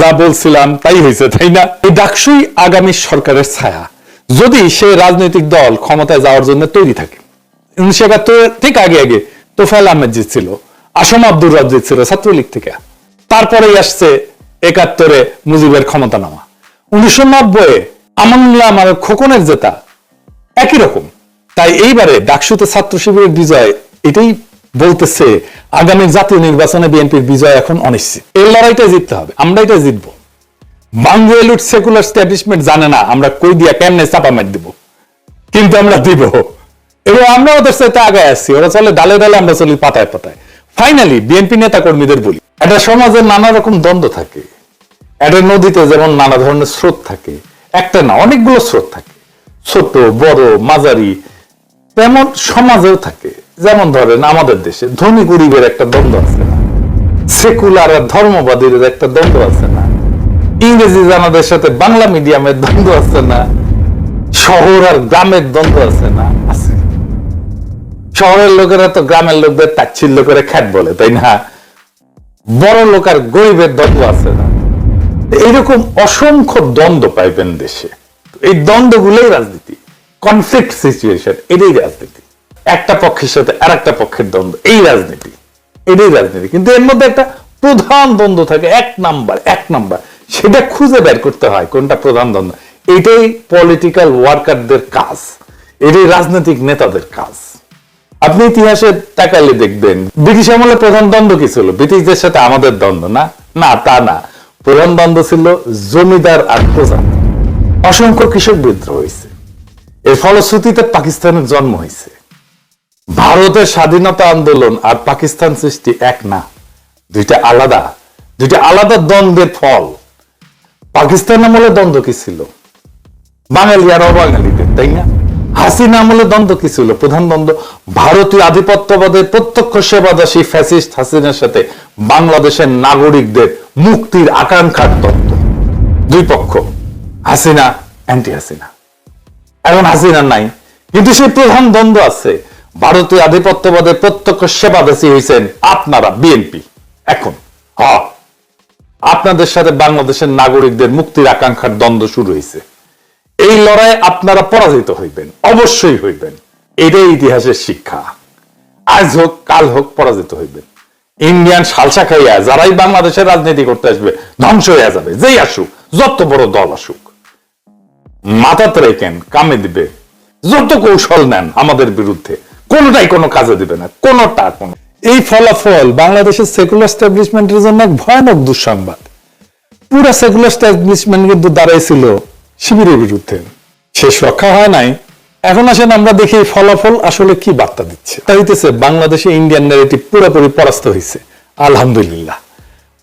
যা বলছিলাম তাই হয়েছে, তাই না? এই ডাকসুই আগামী সরকারের ছায়া। যদি সে রাজনৈতিক দল ক্ষমতায় যাওয়ার জন্য তৈরি থাকে। উনিশশো একাত্তরের ঠিক আগে আগে তোফাল আহমেদ জিতছিল আসম আব্দুর রাব জিতছিল ছাত্রলীগ থেকে। তারপরেই আসছে একাত্তরে মুজিবের ক্ষমতা নামা উনিশশো নব্বই আমানুল্লাহ আমার খোকনের জেতা। একই রকম। তাই এইবারে ডাকসুতে ছাত্র শিবিরের বিজয়, এটাই বলতেছে, আগামী জাতীয় নির্বাচনে বিএনপির বিজয় এখন অনিশ্চিত। এই লড়াইটা জিততে হবে, আমরা এটা জিতবো। বাংলুট সেকুলার স্ট্যাবলিশমেন্ট জানে না, আমরা কই দিয়া কেমনে চাপা মার দিব? কিন্তু আমরা দিব। এবং আমরা ওদের সাথে আগে আসছি ওরা চলে ডালে ডালে আমরা চলি পাতায় পাতায়। ফাইনালি বিএনপি নেতা কর্মীদের বলি, একটা সমাজের নানা রকম দ্বন্দ্ব থাকে। একটা নদীতে যেমন নানা ধরনের স্রোত থাকে, একটা না, অনেকগুলো স্রোত থাকে। ছোট, বড়, মাঝারি, তেমন সমাজেও থাকে। যেমন ধরেন আমাদের দেশে ধনী গরিবের একটা দ্বন্দ্ব আছে না, সেকুলার আর ধর্মবাদীর একটা দ্বন্দ্ব আছে না, ইংরেজি জানাদের সাথে বাংলা মিডিয়ামের দ্বন্দ্ব আছে না, শহর আর গ্রামের দ্বন্দ্ব আছে না, আছে। শহরের লোকেরা তো গ্রামের লোকদের তাচ্ছিল্য করে খ্যাট বলে, তাই না? বড় লোক আর গরিবের দ্বন্দ্ব আছে না। এইরকম অসংখ্য দ্বন্দ্ব পাইবেন দেশে। এই দ্বন্দ্বগুলোই রাজনীতি কনফ্লিক্ট সিচুয়েশন এটাই রাজনীতি। একটা পক্ষের সাথে আর একটা পক্ষের দ্বন্দ্ব। এই রাজনীতি, এটাই রাজনীতি। কিন্তু এর মধ্যে একটা প্রধান দ্বন্দ্ব থাকে, এক নাম্বার এক নাম্বার। সেটা খুঁজে বের করতে হয় কোনটা প্রধান দ্বন্দ্ব। এটাই পলিটিক্যাল ওয়ার্কারদের কাজ, এটাই রাজনৈতিক নেতাদের কাজ। আপনি ইতিহাসে তাকালে দেখবেন, ব্রিটিশ আমলে প্রধান দ্বন্দ্ব কি ছিল? ব্রিটিশদের সাথে আমাদের দ্বন্দ্ব না? না, তা না। প্রধান দ্বন্দ্ব ছিল জমিদার আর প্রজা অসংখ্য কৃষক বিদ্রোহ হয়েছে। এর ফলশ্রুতিতে পাকিস্তানের জন্ম হয়েছে। ভারতের স্বাধীনতা আন্দোলন আর পাকিস্তান সৃষ্টি এক না। দুইটা আলাদা। দুইটা আলাদা দ্বন্দ্বের ফল। পাকিস্তান আমলে দ্বন্দ্ব কি ছিল? বাঙালি আর অবাঙালিদের, তাই না? হাসিনা আমলে দ্বন্দ্ব কি ছিল? প্রধান দ্বন্দ্ব ভারতীয় আধিপত্যবাদের প্রত্যক্ষ সেবাদাসী ফ্যাসিস্ট হাসিনার সাথে বাংলাদেশের নাগরিকদের মুক্তির আকাঙ্ক্ষার তত্ত্ব। দুই পক্ষ, হাসিনা অ্যান্টি হাসিনা এখন হাসিনা নাই, কিন্তু সেই প্রধান দ্বন্দ্ব আছে। ভারতীয় আধিপত্যবাদের প্রত্যক্ষ সেবাদাসী হয়েছেন আপনারা বিএনপি এখন, হ। আপনাদের সাথে বাংলাদেশের নাগরিকদের মুক্তির আকাঙ্ক্ষার দ্বন্দ্ব শুরু হয়েছে এই লড়াই আপনারা পরাজিত হইবেন, অবশ্যই হইবেন। এটাই ইতিহাসের শিক্ষা। আজ হোক, কাল হোক, পরাজিত হইবেন। ইন্ডিয়ান সালসা খাইয়া যারাই বাংলাদেশের রাজনীতি করতে আসবে, ধ্বংস হয়ে যাবে। যেই আসুক, যত বড় দল আসুক। মাথাতে রেখেন কামে দিবে যত কৌশল নেন আমাদের বিরুদ্ধে কোনটাই কোনো কাজে দিবে না, কোনটা, কোনো। এই ফলাফল বাংলাদেশের সেকুলার স্টাবলিশমেন্টের জন্য এক ভয়ানক দুঃসংবাদ। পুরো সেকুলার স্টাবলিশমেন্ট কিন্তু দাঁড়াইছিল শিবিরের বিরুদ্ধে। শেষ রক্ষা হয় নাই। এখন আসেন আমরা দেখি এই ফলাফল আসলে কি বার্তা দিচ্ছে। তা হইতেছে বাংলাদেশে ইন্ডিয়ান ন্যারেটিভ পুরোপুরি পরাস্ত হয়েছে আলহামদুলিল্লাহ।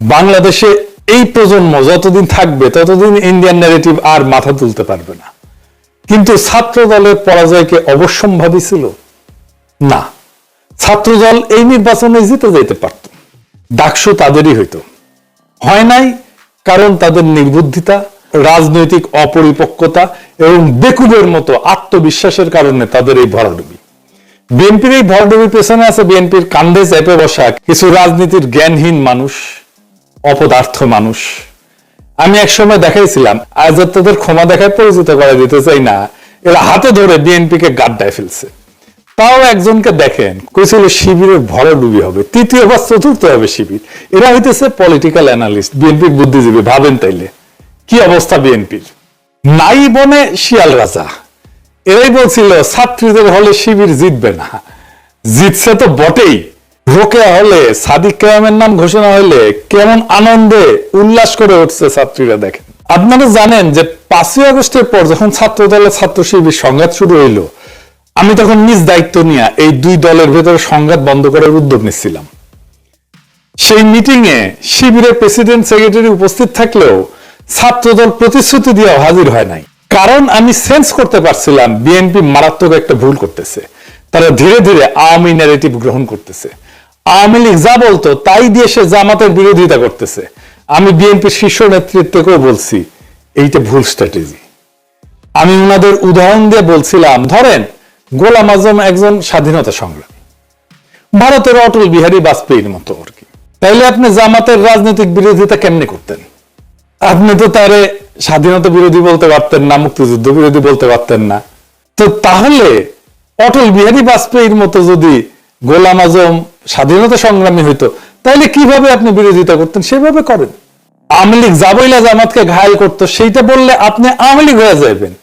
বাংলাদেশে এই প্রজন্ম যতদিন থাকবে, ততদিন ইন্ডিয়ান ন্যারেটিভ আর মাথা তুলতে পারবে না। কিন্তু ছাত্র দলের পরাজয়কে অবশ্যম্ভাবী ছিল। না। ছাত্রদল এই নির্বাচনে জিতে যেতে পারত। ডাকসু তাদেরই হইতো। হয় নাই, কারণ তাদের নির্বুদ্ধিতা, রাজনৈতিক অপরিপক্কতা এবং বেকুবের মতো আত্মবিশ্বাসের কারণে তাদের এই ভরাডুবি। বিএনপির এই ভরাডুবির পেছনে আছে বিএনপির কান্ধে চেপে বসা কিছু রাজনীতির জ্ঞানহীন মানুষ, অপদার্থ মানুষ। আমি একসময় দেখাইছিলাম, আজ তাদের ক্ষমা দেখায় পরিচিত করে দিতে চাই না, এরা হাতে ধরে বিএনপিকে গাড্ডায় ফেলছে। তাও একজনকে দেখেন কইছিল শিবিরের ভরাডুবি হবে, তৃতীয় বা চতুর্থ হবে শিবির। এরা হইতেছে পলিটিক্যাল অ্যানালিস্ট বিএনপির বুদ্ধিজীবী, ভাবেন তাইলে। কি অবস্থা বিএনপির নাই বনে শিয়াল রাজা। এরাই বলছিল, ছাত্রীদের হলে শিবির জিতবে না। জিতছে তো বটেই। রোকে হলে, সাদিক কেরামের নাম ঘোষণা হলে কেমন আনন্দে উল্লাস করে উঠছে ছাত্রীরা দেখেন। আপনারা জানেন যে পাঁচই আগস্টের পর যখন ছাত্র দলের ছাত্র শিবির সংঘাত শুরু হইল আমি তখন নিজ দায়িত্ব নিয়ে এই দুই দলের ভেতরে সংঘাত বন্ধ করার উদ্যোগ নিচ্ছিলাম। সেই মিটিং এ শিবিরের প্রেসিডেন্ট সেক্রেটারি উপস্থিত থাকলেও ছাত্রদল প্রতিশ্রুতি দিয়ে হাজির হয় নাই। কারণ আমি সেন্স করতে পারছিলাম বিএনপি মারাত্মক একটা ভুল করতেছে। তারা ধীরে ধীরে আওয়ামী ন্যারেটিভ গ্রহণ করতেছে। আওয়ামী লীগ যা বলতো তাই দিয়ে সে জামাতের বিরোধিতা করতেছে। আমি বিএনপির শীর্ষ নেতৃত্বকেও বলছি, এইটা ভুল স্ট্র্যাটেজি আমি ওনাদের উদাহরণ দিয়ে বলছিলাম, ধরেন গোলাম আজম একজন স্বাধীনতা সংগ্রামী। ভারতের অটল বিহারী বাজপেয়ীর মতো আর কি। তাইলে আপনি জামাতের রাজনৈতিক বিরোধিতা কেমনে করতেন? আপনি তো তারে স্বাধীনতা বিরোধী বলতে পারতেন না, মুক্তিযুদ্ধ বিরোধী বলতে পারতেন না। তো তাহলে অটল বিহারী বাজপেয়ীর মতো যদি গোলাম আজম স্বাধীনতা সংগ্রামী হইতো তাহলে কীভাবে আপনি বিরোধিতা করতেন? সেভাবে করেন। আওয়ামী লীগ জাবইলা জামাতকে ঘায়ল করতো, সেইটা বললে আপনি আওয়ামী লীগ হয়ে যাবেন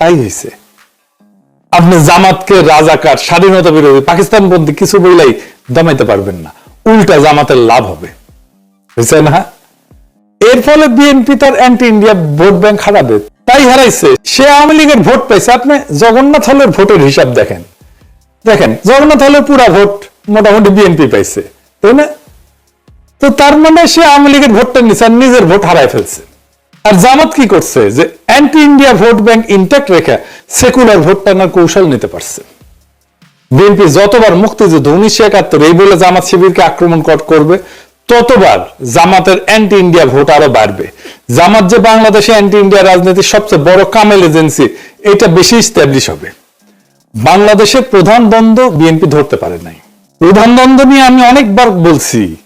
তাই হয়েছে আপনি জামাতকে রাজাকার, স্বাধীনতা বিরোধী পাকিস্তান বন্দী কিছু বইলাই দমাইতে পারবেন না। উল্টা জামাতের লাভ হবে। বুঝছে না? এর ফলে বিএনপি তার অ্যান্টি ইন্ডিয়া ভোট ব্যাংক হারাবে। তাই হারাইছে। সে আওয়ামী লীগের ভোট পাইছে। আপনি জগন্নাথ হলের ভোটের হিসাব দেখেন। দেখেন, জগন্নাথ হলের পুরা ভোট মোটামুটি বিএনপি পাইছে। তাই না? তো তার মানে সে আওয়ামী লীগের ভোটটা নিছে নিজের ভোট হারায় ফেলছে। আর জামাত কি করছে? যে anti India vote bank intact রেখে সেকুলার ভোট টানার কৌশল নিতে পারছে। বিএনপি যতবার মুক্তিযুদ্ধ উনিশশো একাত্তর এই বলে জামাত শিবিরকে আক্রমণ কর- করবে, ততবার জামাতের অ্যান্টি ইন্ডিয়া ভোট আরও বাড়বে। জামাত যে বাংলাদেশে অ্যান্টি ইন্ডিয়া রাজনীতির সবচেয়ে বড় কামেল এজেন্সি, এটা বেশি স্ট্যাবলিশ হবে। বাংলাদেশের প্রধান দ্বন্দ্ব বিএনপি ধরতে পারে নাই। প্রধান দ্বন্দ্ব নিয়ে আমি অনেকবার বলছি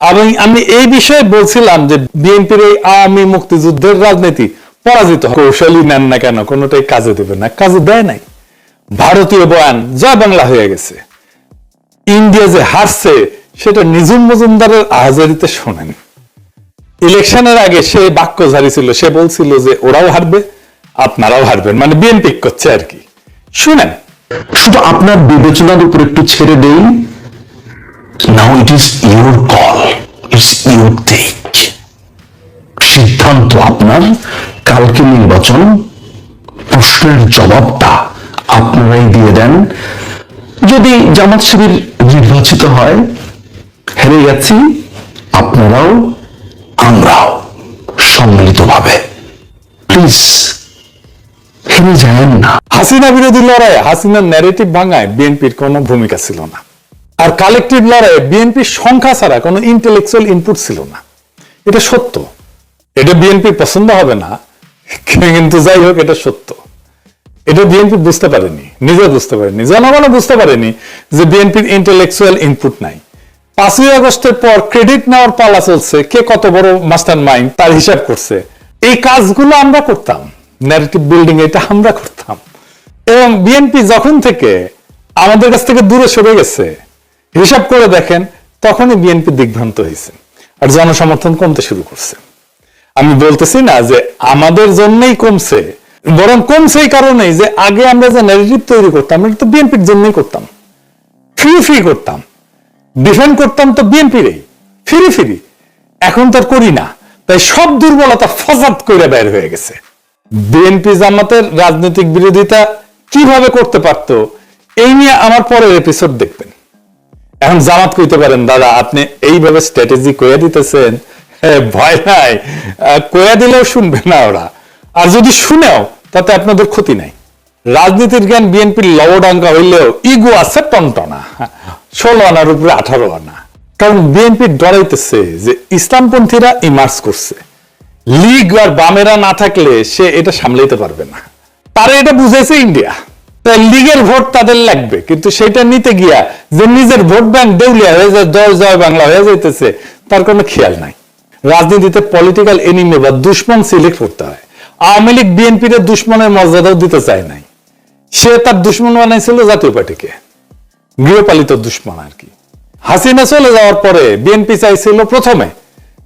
আমি আমি এই বিষয়ে বলছিলাম যে বিএনপির এই আওয়ামী মুক্তিযুদ্ধের রাজনীতি পরাজিত। কৌশলই নেন না কেন? কোনোটাই কাজে দেবে না। কাজে দেয় নাই। ভারতীয় বয়ান জয় বাংলা হয়ে গেছে। ইন্ডিয়া যে হারছে, সেটা নিজুম মজুমদারের আহাজারিতে শোনেন। ইলেকশনের আগে সে বাক্য জারি ছিল, সে বলছিল যে ওরাও হারবে, আপনারাও হারবেন। মানে বিএনপি করছে আর কি। শুনেন। শুধু আপনার বিবেচনার উপর একটু ছেড়ে দেই। Now it is your call it's your take সিদ্ধান্ত আপনার। কালকে নির্বাচন, প্রশ্নের জবাবটা আপনারাই দিয়ে দেন। যদি জামাত শিবির নির্বাচিত হয়, হেরে গেছি, আপনারাও, আমরাও সম্মিলিতভাবে। প্লিজ, হেরে যায়েন না। হাসিনা বিরোধী লড়াইয়ে, হাসিনার ন্যারেটিভ ভাঙায় বিএনপির কোনো ভূমিকা ছিল না। আর কালেকটিভ লড়াইয়ে বিএনপির সংখ্যা ছাড়া কোনো ইন্টেলেকচুয়াল ইনপুট ছিল না। এটা সত্য। এটা বিএনপি পছন্দ হবে না, কিন্তু যাই হোক, এটা সত্য। এটা বিএনপি বুঝতে পারেনি, নিজে বুঝতে পারেনি, জনগণও বুঝতে পারেনি যে বিএনপির ইন্টেলেকচুয়াল ইনপুট নাই। পাঁচই আগস্টের পর ক্রেডিট নেওয়ার পালা চলছে, কে কত বড় মাস্টার মাইন্ড তার হিসাব করছে। এই কাজগুলো আমরা করতাম ন্যারেটিভ বিল্ডিং এটা আমরা করতাম। এবং বিএনপি যখন থেকে আমাদের কাছ থেকে দূরে সরে গেছে হিসাব করে দেখেন, তখনই বিএনপি দিগ্ভ্রান্ত হয়েছে আর জনসমর্থন কমতে শুরু করছে। আমি বলতেছি না যে আমাদের জন্যই কমছে, বরং কমছে এই কারণেই যে আগে আমরা যে ন্যারেটিভ তৈরি করতাম, এটা তো বিএনপির জন্যই করতাম। ফ্রি ফ্রি করতাম। ডিফেন্ড করতাম তো বিএনপিরই। ফ্রি ফ্রি এখন তো করি না। তাই সব দুর্বলতা ফজাত করে বের হয়ে গেছে। বিএনপি জামাতের রাজনৈতিক বিরোধিতা কীভাবে করতে পারতো, এই নিয়ে আমার পরের এপিসোড দেখবেন। এখন জামাত কইতে পারেন, দাদা, আপনি এইভাবে স্ট্র্যাটেজি কয়ে দিতেছেন? ভয় নাই। কয়ে দিলেও শুনবে না ওরা। আর যদি শুনেও, তাতে আপনাদের ক্ষতি নাই। রাজনীতির জ্ঞান বিএনপির লবডাঙ্গা হইলেও ইগো আছে টনটনা। ষোলো আনার উপরে আঠারো আনা। কারণ বিএনপি ডরাইতেছে যে ইসলামপন্থীরা ইমার্স করছে। লীগ আর বামেরা না থাকলে সে এটা সামলাইতে পারবে না। তারা এটা বুঝেছে ইন্ডিয়া। লীগের ভোট তাদের লাগবে। কিন্তু সেটা নিতে গিয়া যে নিজের ভোট ব্যাংক দেউলিয়া হয়ে যায় জয় জয় বাংলা হয়ে যাইতেছে, তার কোনো খেয়াল নাই। রাজনীতিতে পলিটিক্যাল এনিমি বা দুশ্মন সিলেক্ট করতে হয়। আওয়ামী লীগ, বিএনপির দুশ্মনের মর্যাদাও দিতে চায় নাই। সে তার দুশ্মন বানাইছিল জাতীয় পার্টিকে। গৃহপালিত দুশ্মন আর কি। হাসিনা চলে যাওয়ার পরে বিএনপি চাইছিল প্রথমে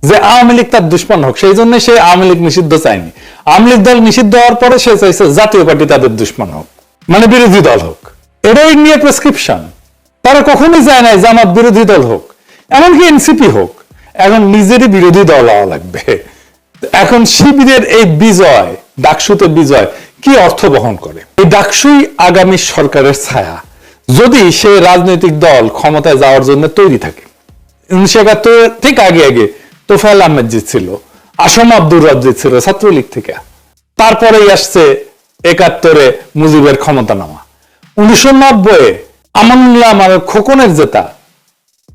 যে আওয়ামী লীগ তার দুশ্মন হোক, সেই জন্য সে আওয়ামী লীগ নিষিদ্ধ চায়নি। আওয়ামী লীগ দল নিষিদ্ধ হওয়ার পরে সে চাইছে জাতীয় পার্টি তাদের দুশ্মন হোক। মানে বিরোধী দল হোক। এটাও ইন্ডিয়া প্রেসক্রিপশন তারা কখনোই চায় না জামাত বিরোধী দল হোক। এমনকি এনসিপি হোক। এখন নিজেরই বিরোধী দল হওয়া লাগবে। এখন শিবিরের এই বিজয়, ডাকসুতে বিজয়, কি অর্থ বহন করে? এই ডাকসুই আগামী সরকারের ছায়া। যদি সে রাজনৈতিক দল ক্ষমতায় যাওয়ার জন্য তৈরি থাকে। উনিশশো একাত্তর ঠিক আগে আগে তোফায়েল আহমেদ জিত ছিল, আসম আব্দুর রব জিতছিল ছাত্রলীগ থেকে। তারপরেই আসছে একাত্তরে মুজিবের ক্ষমতা নামা উনিশশো নব্বই আমানুল্লাহ আমার খোকনের জেতা।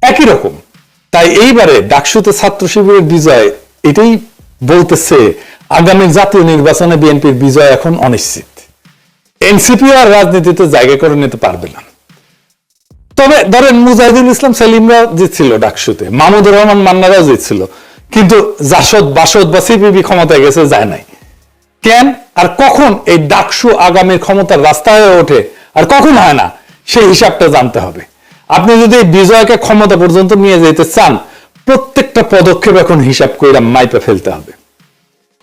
একই রকম। তাই এইবারে ডাকসুতে ছাত্র শিবিরের বিজয়, এটাই বলতেছে আগামী জাতীয় নির্বাচনে বিএনপির বিজয় এখন অনিশ্চিত। এনসিপি আর রাজনীতিতে জায়গা করে নিতে পারবে না। তবে ধরেন মুজাহিদুল ইসলাম সেলিমরা জিতছিল ডাকসুতে, মাহমুদুর রহমান মান্নারাও জিতছিল। কিন্তু জাসদ, বাসদ বা সিপিবি ক্ষমতায় গেছে, যায় নাই। কেন আর কখন এই ডাকসু আগামীর ক্ষমতার রাস্তা হয়ে ওঠে আর কখন হয় না, সেই হিসাবটা জানতে হবে। আপনি যদি বিজয়কে ক্ষমতা পর্যন্ত নিয়ে যেতে চান, প্রত্যেকটা পদক্ষেপ এখন হিসাব করে মাইপে ফেলতে হবে।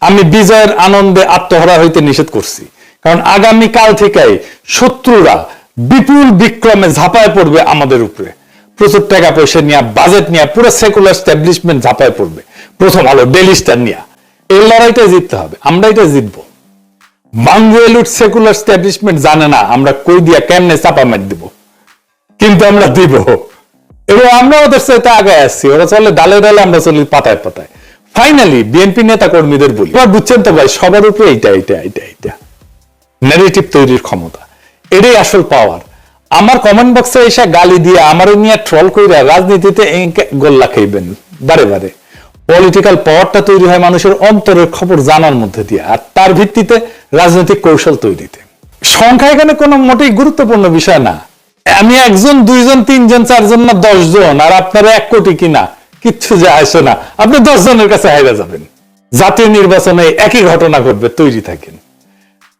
আমি বিজয়ের আনন্দে আত্মহারা হইতে নিষেধ করছি, কারণ আগামী কাল থেকেই শত্রুরা বিপুল বিক্রমে ঝাঁপায় পড়বে আমাদের উপরে। প্রচুর টাকা পয়সা নিয়ে বাজেট নিয়ে, পুরো সেকুলার স্ট্যাবলিশমেন্ট ঝাঁপায় পড়বে। প্রথম আলো ডেলি স্টার নিয়ে। এই লড়াইটা জিততে হবে আমরা এটা জিতবো। বাংলুট সেকুলার স্ট্যাবলিশমেন্ট জানে না আমরা কই দিয়া কেমনে চাপা মার দিব। কিন্তু আমরা দিব। এবং আমরা ওদের সাথে আগে আসছি ওরা চলে ডালে ডালে আমরা চলি পাতায় পাতায়। ফাইনালি বিএনপি নেতা কর্মীদের বলি এবার বুঝছেন তো ভাই, সবার উপরে এইটা এইটা এইটা এইটা। তৈরির ক্ষমতা, এটাই আসল পাওয়ার আমার কমেন্ট বক্সে এসে গালি দিয়ে, আমার নিয়ে ট্রল কইরা রাজনীতিতে গোল্লা খাইবেন। বারে বারে। পলিটিক্যাল পাওয়ারটা তৈরি হয় মানুষের অন্তরের খবর জানার মধ্যে দিয়ে, আর তার ভিত্তিতে রাজনৈতিক কৌশল তৈরিতে সংখ্যা এখানে কোনো মোটেই গুরুত্বপূর্ণ বিষয় না। আমি একজন, দুইজন, তিনজন, চারজন না দশজন, আর আপনারা এক কোটি কিনা, কিচ্ছু যে আসে না। আপনি দশ জনের কাছে হাইরা যাবেন। জাতীয় নির্বাচনে একই ঘটনা ঘটবে, তৈরি থাকেন।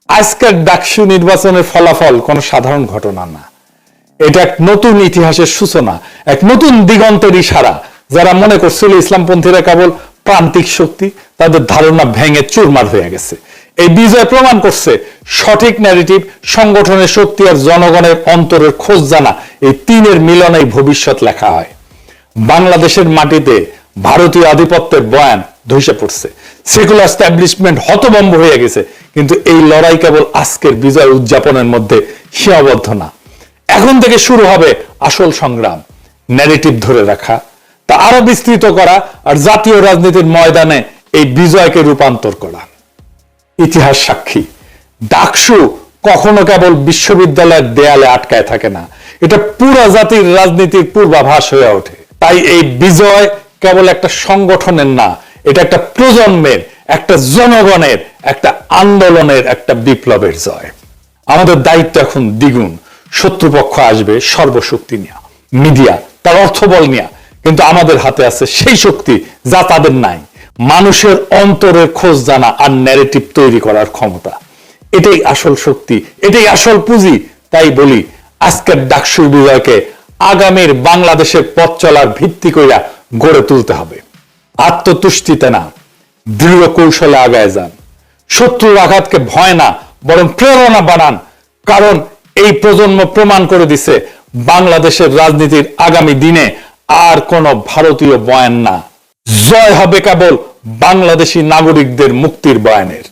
আজকের ডাকসু নির্বাচনের ফলাফল কোনো সাধারণ ঘটনা না। এটা এক নতুন ইতিহাসের সূচনা, এক নতুন দিগন্তের ইশারা। যারা মনে করছিল ইসলামপন্থীরা কেবল প্রান্তিক শক্তি, তাদের ধারণা ভেঙে চুরমার হয়ে গেছে। এই বিজয় প্রমাণ করছে সঠিক ন্যারেটিভ সংগঠনের শক্তি আর জনগণের অন্তরের খোঁজ জানা এই তিনের মিলনেই ভবিষ্যৎ লেখা হয়। বাংলাদেশের মাটিতে ভারতীয় আধিপত্যের বয়ান ধসে পড়ছে। সেকুলার স্ট্যাবলিশমেন্ট হতবম্ব হয়ে গেছে, কিন্তু এই লড়াই কেবল আজকের বিজয় উদযাপনের মধ্যে সীমাবদ্ধ না। এখন থেকে শুরু হবে আসল সংগ্রাম ন্যারেটিভ ধরে রাখা। তা আরও বিস্তৃত করা আর জাতীয় রাজনীতির ময়দানে এই বিজয়কে রূপান্তর করা। ইতিহাস সাক্ষী। ডাকসু কখনো কেবল বিশ্ববিদ্যালয়ের দেয়ালে আটকায় থাকে না। এটা পুরো জাতির রাজনীতির পূর্বাভাস হয়ে ওঠে। তাই এই বিজয় কেবল একটা সংগঠনের না, এটা একটা প্রজন্মের, একটা জনগণের, একটা আন্দোলনের, একটা বিপ্লবের জয়। আমাদের দায়িত্ব এখন দ্বিগুণ। শত্রুপক্ষ আসবে সর্বশক্তি নিয়ে। মিডিয়া, তার অর্থবল নিয়ে। কিন্তু আমাদের হাতে আছে সেই শক্তি যা তাদের নাই। মানুষের অন্তরের খোঁজ জানা আর ন্যারেটিভ তৈরি করার ক্ষমতা। এটাই আসল শক্তি, এটাই আসল পুঁজি। তাই বলি, আজকের ডাকসুর বিজয়কে আগামীর বাংলাদেশের পথ চলার ভিত্তি কইরা গড়ে তুলতে হবে। আত্মতুষ্টিতে না, দৃঢ় কৌশলে আগায় যান। শত্রুর আঘাতকে ভয় না, বরং প্রেরণা বানান। কারণ এই প্রজন্ম প্রমাণ করে দিছে, বাংলাদেশের রাজনীতির আগামী দিনে আর কোন ভারতীয় বয়ান না। জয় হবে কেবল বাংলাদেশি নাগরিকদের মুক্তির বয়ানের।